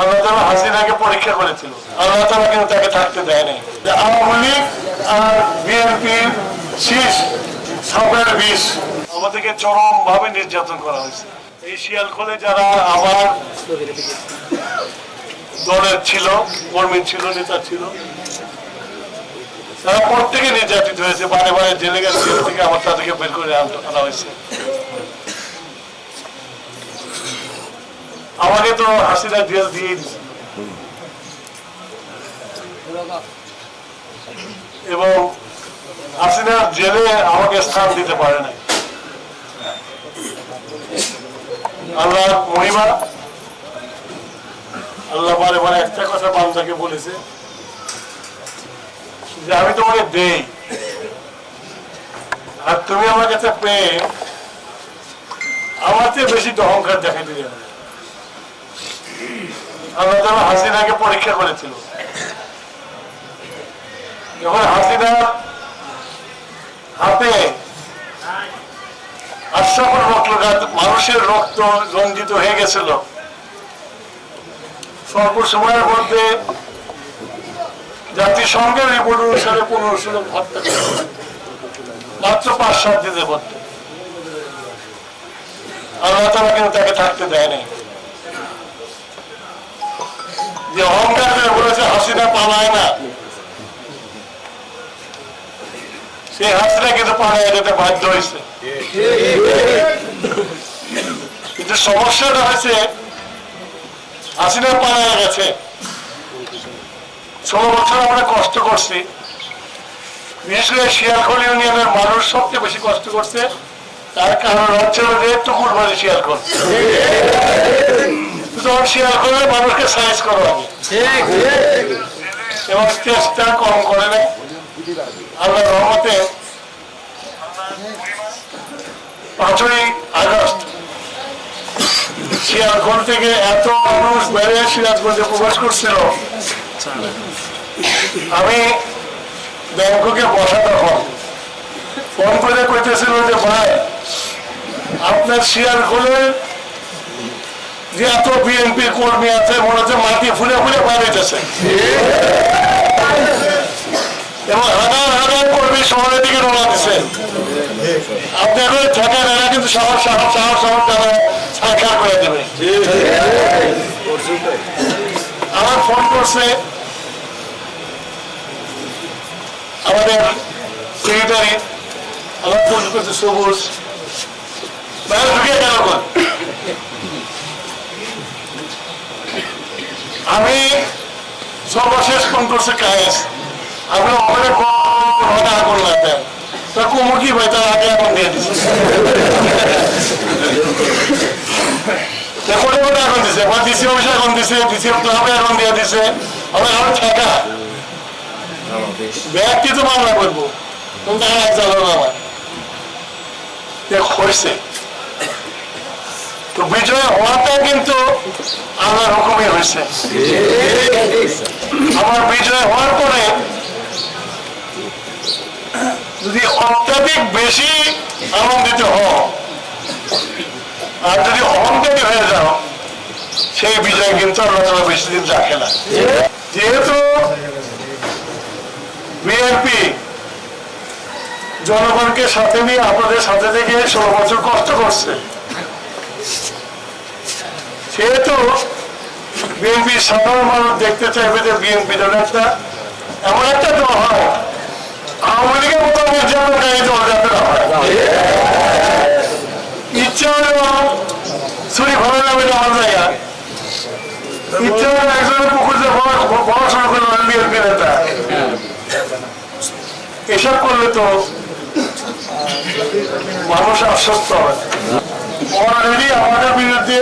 আল্লাহ তালা হাসিনাকে পরীক্ষা করেছিল। আল্লাহ তালা কিন্তু তাকে থাকতে দেয় নাই যে আওয়ামী লীগ আর বিএনপির শীষ সাপের বিষ। আমাদেরকে চরম ভাবে নির্যাতন করা হয়েছে। এই শিয়ালখোলে যারা আমার দলের ছিল, কর্মী ছিল, নেতা ছিল, তারা প্রত্যেকে নির্যাতিত হয়েছে। বারে বারে জেলে গেছে থেকে আমার তাদেরকে বের করে আনা হয়েছে। আমাকে তো হাসিনা দিয়ে দিছে এবং হাসিনা জেলে আমাকে স্থান দিতে পারে নাই। আল্লাহ মহিমা, আল্লাহ বারে বারে একটা কথা বান্দাকে বলেছে যে, আমি তোমাকে দেই। আর তুমি আমার কাছে পেয়ে আমার চেয়ে বেশি অহংকার দেখাইতে যাবে আল্লাহ তাআলা হাসিনাকে পরীক্ষা করেছিল। যখন হাসিনা হাতে মখলুকাত মানুষের রক্ত রঞ্জিত হয়ে গেছিল। স্বল্প সময়ের মধ্যে জাতিসংঘের রিপোর্ট অনুসারে পনেরোশো হত্যা মাত্র পাঁচ সাত দিনের মধ্যে। আল্লাহ তালা কিন্তু তাকে থাকতে দেয় নাই। যে অহংকার করে বলেছে হাসিনা পালায় না। সেই হাসিনা কিন্তু পালায় যেতে বাধ্য হয়েছে। কিন্তু সমস্যাটা হয়েছে হাসিনা পালায় গেছে। ষোলো বছর আমরা কষ্ট করছি। বিশেষ করে শিয়ালখোল ইউনিয়নের মানুষ সবচেয়ে বেশি কষ্ট করছে, তার কারণ হচ্ছে যে টুকুর বাড়ি শিয়ালখোল। তখন শিয়ালখোলের মানুষকে সাইজ করো এবং চেষ্টা কম করে নেয় আল্লাহ রহমতে পাঁচই আগস্ট শিয়ালখোল থেকে এত মানুষ বেড়ে সিরাজগঞ্জে প্রবেশ করছিল। আমি ব্যাংককে বসা তখন ফোন করে কইতেছিল যে ভাই আপনার শিয়ালখোলের যে এত বিএনপি কর্মী আছে, মনে হচ্ছে মাটি ফুলে ফুলে বাড়িতেছে এবং হাজার হাজার কর্মী শহরের দিকে রওনা দিচ্ছে। থাকেন এরা কিন্তু তারা সাক্ষাৎ করে দেবে। আমার ফোন করছে আমাদের সেক্রেটারি আমার ফোন করছে সবুজ। বাইরে ঢুকে গেল কোন আমি ফোন করছে কায়েস আমি আমাদের কথা আগুন লাগতেন তা কুমুর কি ভাই তার আগে এখন দিয়ে দিচ্ছে কোটে কোটে এখন দিছে। বা ডিসি অফিসে এখন দিছে, ডিসি ক্লাবে এখন দিয়ে দিছে। আমরা আরও ঠেকা। ব্যক্তি তো মামলা করব। কিন্তু আর এক জ্বালো না আমার দেখ হয়েছে। তো বিজয় হওয়াটা কিন্তু আল্লাহর হুকুমই হয়েছে। আমার বিজয় হওয়ার পরে যদি অত্যাধিক বেশি আনন্দিত হও, আর যদি অহংকারী হয়ে যাও, সেই বিজয় কিন্তু আল্লাহ বেশি দিন রাখে না। যেহেতু বিএনপি জনগণকে সাথে নিয়ে আপনাদের সাথে থেকে ষোলো বছর কষ্ট করছে, সেহেতু বিএনপি সাধারণ মানুষ দেখতে চাইবে যে বিএনপি যেন একটা এমন একটা দল হয়। আওয়ামী লীগের মতো নির্যাতনকারী দল যাতে না হয়। ইচ্ছা হলো ভালো লাগবে আমার জায়গা। ইচ্ছা হলো একজনের পুকুর যে পড়াশোনা করল বিএনপি নেতা। এসব করলে তো মানুষ আশ্বস্ত হয় অলরেডি আমাদের বিরুদ্ধে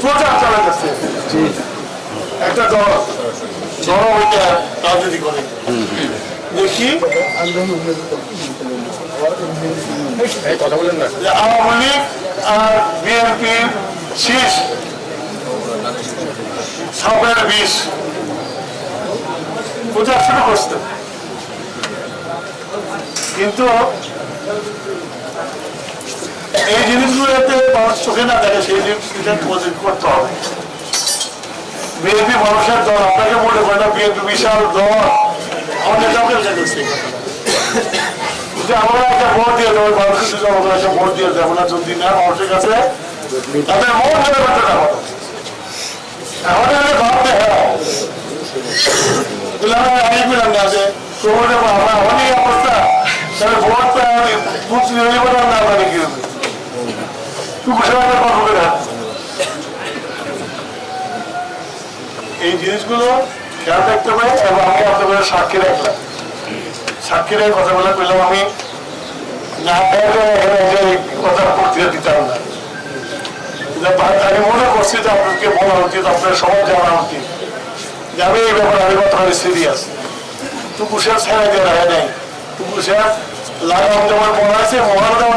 প্রচার চালাতেছে। একটা দল। রাজনীতি করে। দেখি। কথা বলেন না। যে আওয়ামী লীগ আর বিএনপির শীষ সাপের বিষ। প্রচার শুরু করছে। কিন্তু এই জিনিসগুলো যাতে চোখে না দেখে সেই করতে হবে। মনে করেন বিএনপি বিশাল দল। দেখছি যে আমরা একটা ভোট দিয়ে দেবো, মানুষের একটা ভোট দিয়ে দেবো না যদি না, মানুষের কাছে তাদের মন ভাবতে হয়। আমরা না, যে তোমাদের আমরা অনেক অবস্থা। তাহলে ভোট বুথ নির্বাচন না মানে কি তুই বসে আমরা কর্ম করে এই জিনিসগুলো খেয়াল রাখতে হবে এবং আমি আপনাদের সাক্ষী রাখলাম। সাক্ষীর কথা বলে আমি। না কথা বক্তৃতা দিতাম না। আমি মনে করছি যে বলা উচিত সবাই জানা উচিত যে আমি এই ব্যাপারে আমি সিরিয়াস টুকু সে ছেড়ে দিয়ে রাখে নাই। টুকু সে লাগাম যেমন মহানা